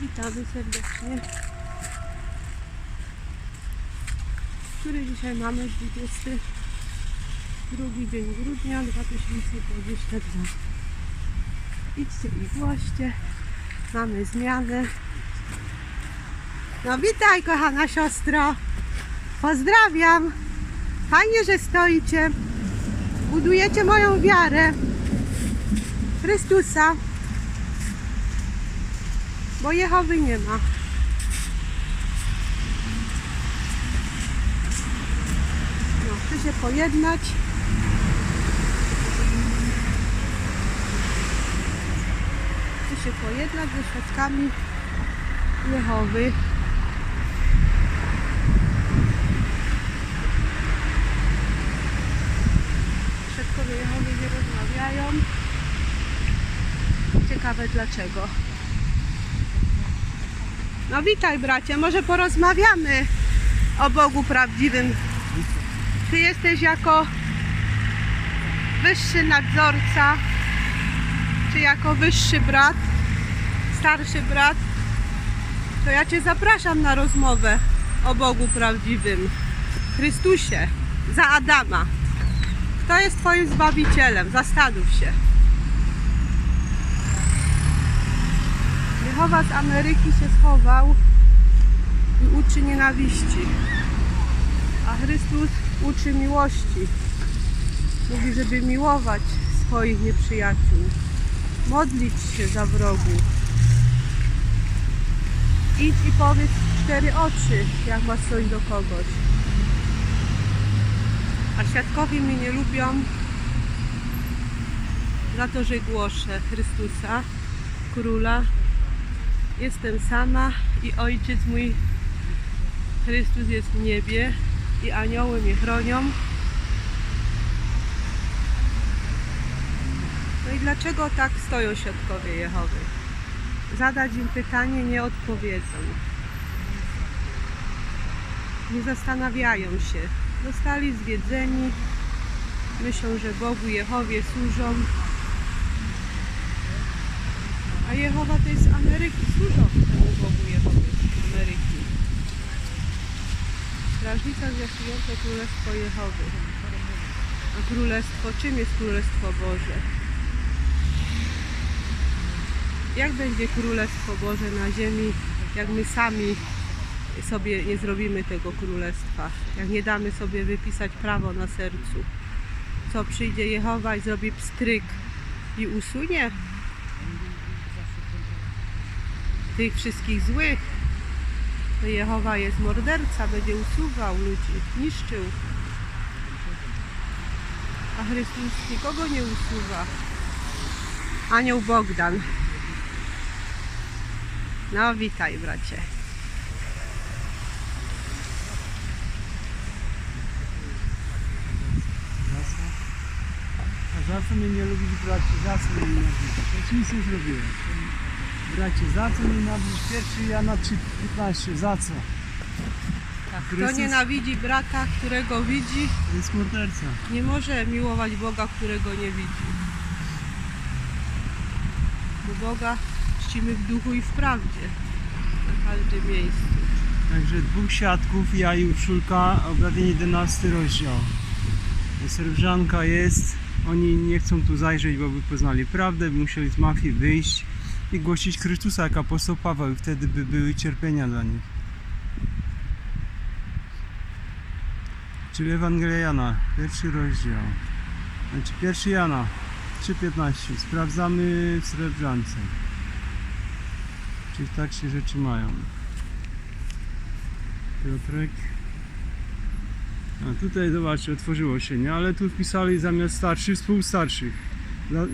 Witamy serdecznie. Który dzisiaj mamy? 22 dzień grudnia 2022. Idźcie i właśnie. Mamy zmianę. No witaj kochana siostro. Pozdrawiam. Fajnie, że stoicie. Budujecie moją wiarę. Chrystusa. Bo Jehowy nie ma. No, chcę się pojednać. Chcę się pojednać ze świadkami Jehowy. Świadkowie Jehowy nie rozmawiają. Ciekawe dlaczego. No witaj bracie, może porozmawiamy o Bogu prawdziwym. Ty jesteś jako wyższy nadzorca, czy jako wyższy brat, starszy brat, to ja Cię zapraszam na rozmowę o Bogu prawdziwym, Chrystusie, za Adama. Kto jest Twoim Zbawicielem? Zastanów się. Z Ameryki się schował i uczy nienawiści. A Chrystus uczy miłości. Mówi, żeby miłować swoich nieprzyjaciół. Modlić się za wrogów. Idź i powiedz cztery oczy, jak masz coś do kogoś. A świadkowie mnie nie lubią za to, że głoszę Chrystusa, Króla Jestem sama i ojciec mój Chrystus jest w niebie i anioły mnie chronią. No i dlaczego tak stoją świadkowie Jehowy? Zadać im pytanie, nie odpowiedzą. Nie zastanawiają się. Zostali zwiedzeni, myślą, że Bogu Jehowie służą, Jehowa to jest Ameryki, służą temu Bogu Jehowy Ameryki. Strażnica zwiastująca Królestwo Jehowy. A Królestwo, czym jest Królestwo Boże? Jak będzie Królestwo Boże na ziemi, jak my sami sobie nie zrobimy tego Królestwa? Jak nie damy sobie wypisać prawo na sercu? Co przyjdzie Jehowa i zrobi pstryk i usunie tych wszystkich złych. Jehowa jest morderca, będzie usuwał ludzi, niszczył. A Chrystus nikogo nie usuwa. Anioł Bogdan. No witaj bracie. A za co mnie nie lubisz, bracie? Za co mnie nienawidzisz? Ja ci nic nie zrobiłem. Bracie, za co nienawidzisz? Pierwszy Jana 3,15. Za co? Tak, Kto Chrystus- nienawidzi brata, którego widzi, To jest morderca. nie może miłować Boga, którego nie widzi. Bo Boga czcimy w duchu i w prawdzie. Na każdym miejscu. Także dwóch świadków, ja i Urszulka, objawienie 11 rozdział. Serwżanka jest, oni nie chcą tu zajrzeć, bo by poznali prawdę, by musieli z mafii wyjść i głosić Chrystusa jak apostoł Paweł i wtedy by były cierpienia dla nich. Czyli Ewangelia Jana, pierwszy rozdział. Znaczy pierwszy Jana 3,15. Sprawdzamy w Srebrzance. Czy tak się rzeczy mają. Piotrek. A tutaj zobaczcie, otworzyło się, nie? Ale tu wpisali zamiast starszych współstarszych. Dla, e,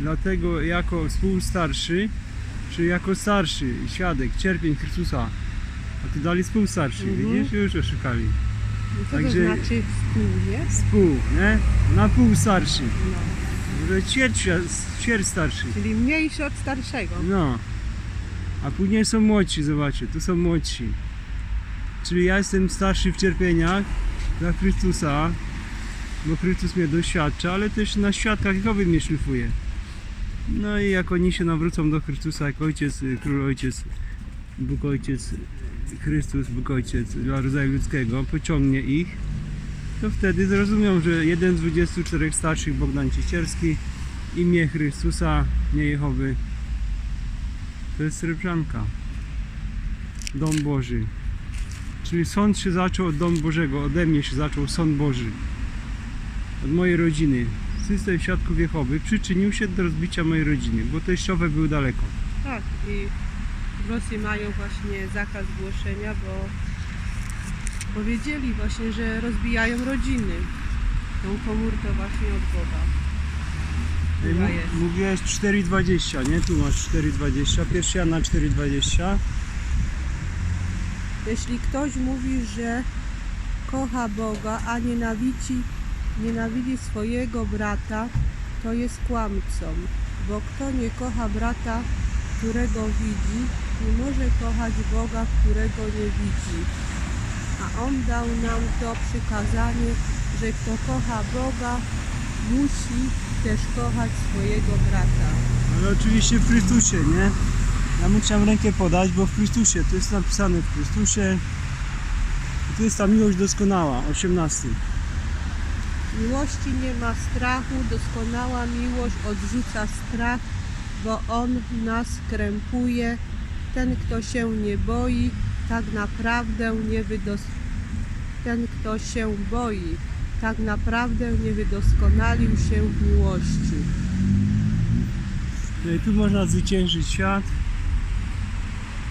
dlatego jako współstarszy, czy jako starszy świadek cierpień Chrystusa. A tu dali współstarszy, Mhm. widzisz? Już oszukali. No co Także- to znaczy współ, nie? Współ, nie? Na pół starszy. No. Ćwierć, ćwierć starszy. Czyli mniejszy od starszego. No. A później są młodsi, zobaczcie, tu są młodsi. Czyli ja jestem starszy w cierpieniach dla Chrystusa, bo Chrystus mnie doświadcza, ale też na świadkach Jehowy mnie szlifuje. No i jak oni się nawrócą do Chrystusa, jak ojciec, król ojciec Bóg Ojciec, Chrystus, Bóg Ojciec dla rodzaju ludzkiego pociągnie ich, to wtedy zrozumią, że jeden z 24 starszych Bogdan Ciecierski imię Chrystusa, nie Jehowy to jest Srebrzanka. Dom Boży. Czyli sąd się zaczął od Domu Bożego, ode mnie się zaczął sąd Boży. Od mojej rodziny. System Świadków Jehowy przyczynił się do rozbicia mojej rodziny, bo teściowe były daleko. Tak, i w Rosji mają właśnie zakaz głoszenia, bo powiedzieli właśnie, że rozbijają rodziny. Tą komórkę właśnie od Boga. Jest. Mówiłeś 4,20, nie? Tu masz 4,20. Pierwszy Jana 4,20. Jeśli ktoś mówi, że kocha Boga, a nienawidzi, nienawidzi swojego brata, to jest kłamcą, bo kto nie kocha brata, którego widzi, nie może kochać Boga, którego nie widzi. A On dał nam to przykazanie, że kto kocha Boga, musi też kochać swojego brata. Ale oczywiście w Chrystusie, nie? Ja mu chciałem rękę podać, bo w Chrystusie, to jest napisane w Chrystusie. Tu jest ta miłość doskonała, 18. Miłości nie ma strachu, doskonała miłość odrzuca strach, bo on nas krępuje. Ten, kto się nie boi, tak naprawdę nie wydos... Ten, kto się boi, tak naprawdę nie wydoskonalił się w miłości. I tu można zwyciężyć świat.